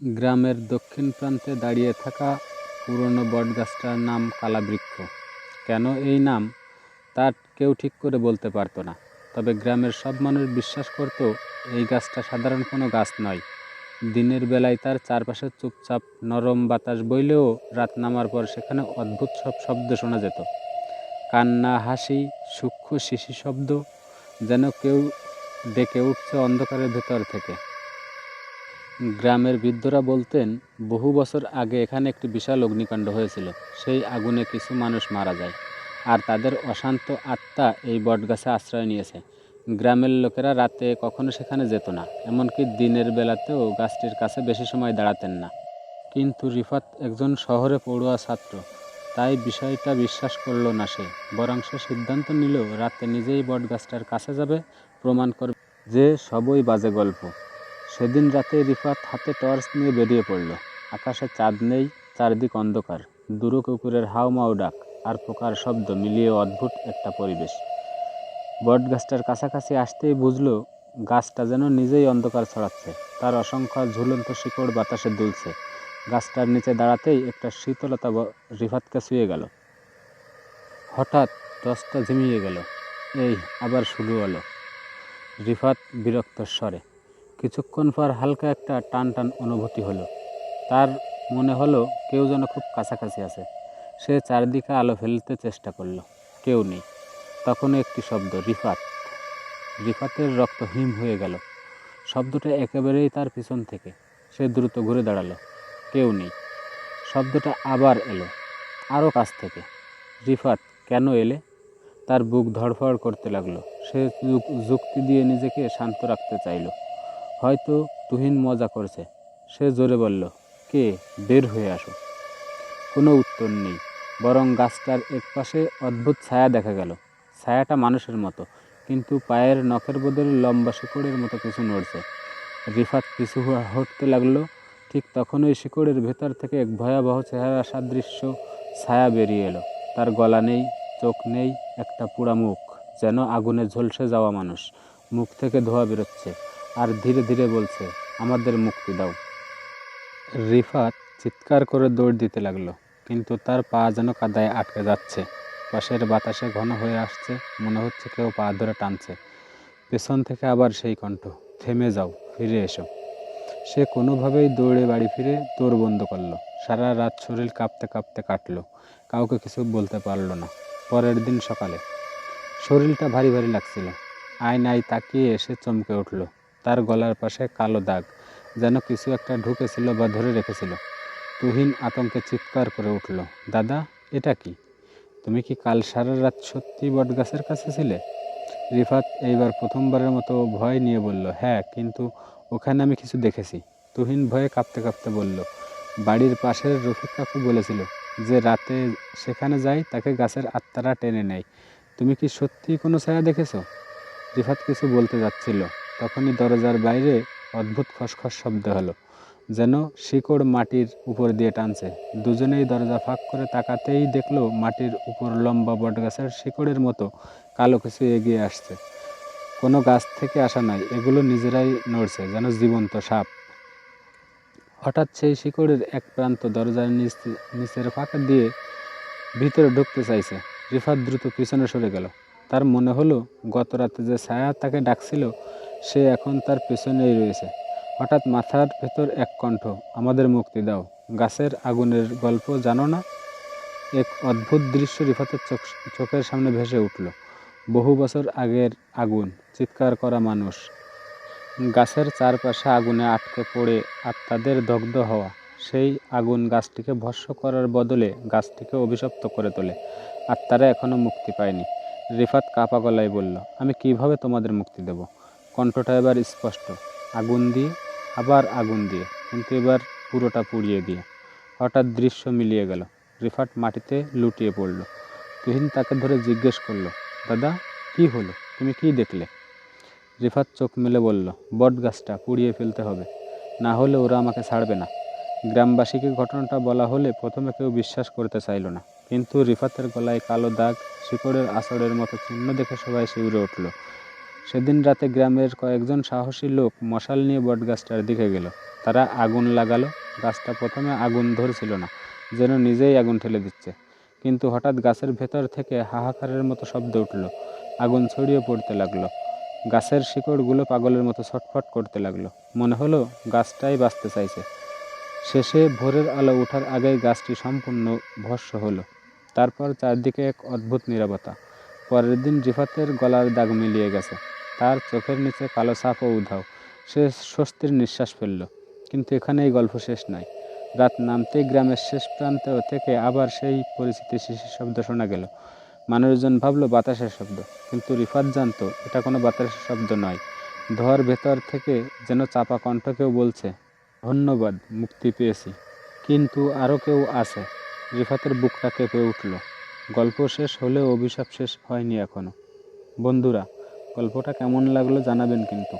গ্রামের দক্ষিণ প্রান্তে দাঁড়িয়ে থাকা পুরনো বটগাছটার নাম কালাবৃক্ষ। কেন এই নাম? তা কেউ ঠিক করে বলতে পারতো না। তবে গ্রামের সব মানুষ বিশ্বাস করত, এই গাছটা সাধারণ কোনো গাছ নয়। দিনের বেলায় তার চারপাশে চুপচাপ নরম বাতাস বইলেও রাত নামার পর সেখানে অদ্ভুত সব শব্দ শোনা যেত। কান্না, হাসি, সূক্ষ্ম শিশি শব্দ যেন কেউ ডেকে উঠছে অন্ধকারের ভেতর থেকে। গ্রামের বৃদ্ধরা বলতেন, বহু বছর আগে এখানে একটি বিশাল অগ্নিকাণ্ড হয়েছিল। সেই আগুনে কিছু মানুষ মারা যায়। আর তাদের অশান্ত আত্মা এই বটগাছে আশ্রয় নিয়েছে। গ্রামের লোকেরা রাতে কখনো সেখানে যেত না, এমনকি দিনের বেলাতেও গাছটির কাছে বেশি সময় দাঁড়াতেন না। কিন্তু রিফাত একজন শহরে পড়ুয়া ছাত্র। তাই বিষয়টা বিশ্বাস করল না সে। বরং সে সিদ্ধান্ত নিল, রাতে নিজেই বটগাছটার কাছে যাবে, প্রমাণ করবে যে সবই বাজে গল্প। সেদিন রাতে রিফাত হাতে টর্চ নিয়ে বেরিয়ে পড়ল। আকাশে চাঁদ নেই, চারদিক অন্ধকার। দুরু কুকুরের হাউমাউ ডাক আর পোকার শব্দ মিলিয়ে অদ্ভুত একটা পরিবেশ। বট গাছটার কাছাকাছি আসতেই বুঝল, গাছটা যেন নিজেই অন্ধকার ছড়াচ্ছে। তার অসংখ্য ঝুলন্ত শিকড় বাতাসে দুলছে। গাছটার নিচে দাঁড়াতেই একটা শীতলতা রিফাতকে ছুঁয়ে গেল। হঠাৎ টর্চটা ঝিমিয়ে গেল। এই আবার শুরু হলো। রিফাত বিরক্ত স্বরে কিছুক্ষণ পর হালকা একটা টান টান অনুভূতি হলো। তার মনে হলো কেউ যেন খুব কাছাকাছি আছে। সে চারদিকে আলো ফেলতে চেষ্টা করল। কেউ নেই। তখন একটি শব্দ, রিফাত। রিফাতের রক্ত হিম হয়ে গেল। শব্দটা একেবারেই তার পিছন থেকে। সে দ্রুত ঘুরে দাঁড়াল। কেউ নেই। শব্দটা আবার এলো। আরও কাছ থেকে। রিফাত, কেন এলে? তার বুক ধড়ফড় করতে লাগল। সে যুক্তি দিয়ে নিজেকে শান্ত রাখতে চাইলো। হয়তো তুহিন মজা করছে। সে জোরে বলল, কে? বের হয়ে আসো। কোনো উত্তর নেই, বরং গাছটার একপাশে অদ্ভুত ছায়া দেখা গেল। ছায়াটা মানুষের মতো, কিন্তু পায়ের নখের বদলে লম্বা শিকড়ের মতো কিছু নড়ছে। রিফাত পিছু হটতে লাগল, ঠিক তখনই শিকড়ের ভেতর থেকে এক ভয়াবহ চেহারা সাদৃশ্য ছায়া বেরিয়ে এলো। তার গলা নেই, চোখ নেই, একটা পোড়া মুখ, যেন আগুনে ঝলসে যাওয়া মানুষ। মুখ থেকে ধোঁয়া বেরোচ্ছে। আর ধীরে ধীরে বলছে, আমাদের মুক্তি দাও। রিফাত চিৎকার করে দৌড় দিতে লাগল, কিন্তু তার পা যেন কাদায় আটকে যাচ্ছে। পাশের বাতাসে ঘন হয়ে আসছে, মনে হচ্ছে কেউ পা ধরে টানছে। পেছন থেকে আবার সেই কণ্ঠ, থেমে যাও, ফিরে এসো। সে কোনোভাবেই দৌড়ে বাড়ি ফিরে দৌড় বন্ধ করল। সারা রাত শরীর কাঁপতে কাঁপতে কাটলো, কাউকে কিছু বলতে পারল না। পরের দিন সকালে শরীরটা ভারী ভারী লাগছিল। আয়নায় তাকিয়ে এসে চমকে উঠল। তার গলার পাশে কালো দাগ, যেন কিছু একটা ঢুকেছিল বা ধরে রেখেছিল। তুহিন আতঙ্কে চিৎকার করে উঠল, দাদা, এটা কি? তুমি কি কাল সারা রাত সত্যি বটগাছের কাছে ছিলে? রিফাত এইবার প্রথমবারের মতো ভয় নিয়ে বলল হ্যাঁ কিন্তু ওখানে আমি কিছু দেখেছি। তুহিন ভয়ে কাঁপতে কাঁপতে বলল, বাড়ির পাশের রফিক কাকু বলেছিল যে রাতে সেখানে যাই, তাকে গাছের আত্মারা টেনে নেয়। তুমি কি সত্যি কোনো ছায়া দেখেছ? রিফাত কিছু বলতে যাচ্ছিল। তখনই দরজার বাইরে অদ্ভুত খসখস শব্দ হলো, যেন শিকড় মাটির উপর দিয়ে টানছে। দুজনেই দরজা ফাঁক করে তাকাতেই দেখল মাটির উপর লম্বা বটগাছের শিকড়ের মতো কালো কিছু এগিয়ে আসছে। কোনো গাছ থেকে আসা নয় এগুলো নিজেরাই নড়ছে, যেন জীবন্ত সাপ। হঠাৎ সেই শিকড়ের এক প্রান্ত দরজার নিচ, নিচের ফাঁকা দিয়ে ভিতরে ঢুকতে চাইছে। রিফাত দ্রুত পিছনে সরে গেল। তার মনে হলো গত রাতে যে ছায়া তাকে ডাকছিল সে এখন তার পেছনেই রয়েছে। হঠাৎ মাথার ভেতর এক কণ্ঠ, আমাদের মুক্তি দাও। গাছের আগুনের গল্প জানো না? এক অদ্ভুত দৃশ্য রিফাতের চোখ, চোখের সামনে ভেসে উঠল। বহু বছর আগের আগুন, চিৎকার করা মানুষ। গাছের চারপাশে আগুনে আটকে পড়ে আত্মাদের দগ্ধ হওয়া, সেই আগুন গাছটিকে ভস্ম করার বদলে গাছটিকে অভিশপ্ত করে তোলে। আত্মারা এখনও মুক্তি পায়নি। রিফাত কাপা গলায় বলল, আমি কীভাবে তোমাদের মুক্তি দেব? কণ্ঠটা এবার স্পষ্ট। আগুন দিয়ে, আবার আগুন দিয়ে, কিন্তু এবার পুরোটা পুড়িয়ে দিয়ে। হঠাৎ দৃশ্য মিলিয়ে গেল। রিফাত মাটিতে লুটিয়ে পড়ল। তুহিন তাকে ধরে জিজ্ঞেস করল, দাদা, কি হলো? তুমি কি দেখলে? রিফাত চোখ মেলে বলল, বট গাছটা পুড়িয়ে ফেলতে হবে। না হলে ওরা আমাকে ছাড়বে না। গ্রামবাসীকে ঘটনাটা বলা হলে প্রথমে কেউ বিশ্বাস করতে চাইল না। কিন্তু রিফাতের গলায় কালো দাগ, শিকড়ের আষড়ের মতো চিহ্ন দেখে সবাই শিউরে উঠল। সেদিন রাতে গ্রামের কয়েকজন সাহসী লোক মশাল নিয়ে বটগাছটার দিকে গেল। তারা আগুন লাগালো। গাছটা প্রথমে আগুন ধরছিল না, যেন নিজেই আগুন ঠেলে দিচ্ছে। কিন্তু হঠাৎ গাছের ভেতর থেকে হাহাকারের মতো শব্দ উঠল। আগুন ছড়িয়ে পড়তে লাগল। গাছের শিকড়গুলো পাগলের মতো ছটফট করতে লাগল। মনে হলো গাছটাই বাঁচতে চাইছে। শেষে ভোরের আলো ওঠার আগেই গাছটি সম্পূর্ণ ভস্ম হলো। তারপর চারদিকে এক অদ্ভুত নীরবতা। পরের দিন রিফাতের গলার দাগ মিলিয়ে গেছে। তার চোখের নিচে কালো সাপ ও উধাও। সে স্বস্তির নিঃশ্বাস ফেলল। কিন্তু এখানে এই গল্প শেষ নয় রাত নামতেই গ্রামের শেষ প্রান্ত থেকে আবার সেই পরিচিত শিশির শব্দ শোনা গেল। মানুষজন ভাবলো বাতাসের শব্দ। কিন্তু রিফাত জানতো, এটা কোনো বাতাসের শব্দ নয়। ধোয়ার ভেতর থেকে যেন চাপা কণ্ঠ কেউ বলছে, ধন্যবাদ, মুক্তি পেয়েছি। কিন্তু আরও কেউ আছে। রিফাতের বুকটা কেঁপে উঠল। গল্প শেষ হলেও অভিশাপ শেষ হয়নি এখনও বন্ধুরা গল্পটা কেমন লাগল জানাবেন কিন্তু।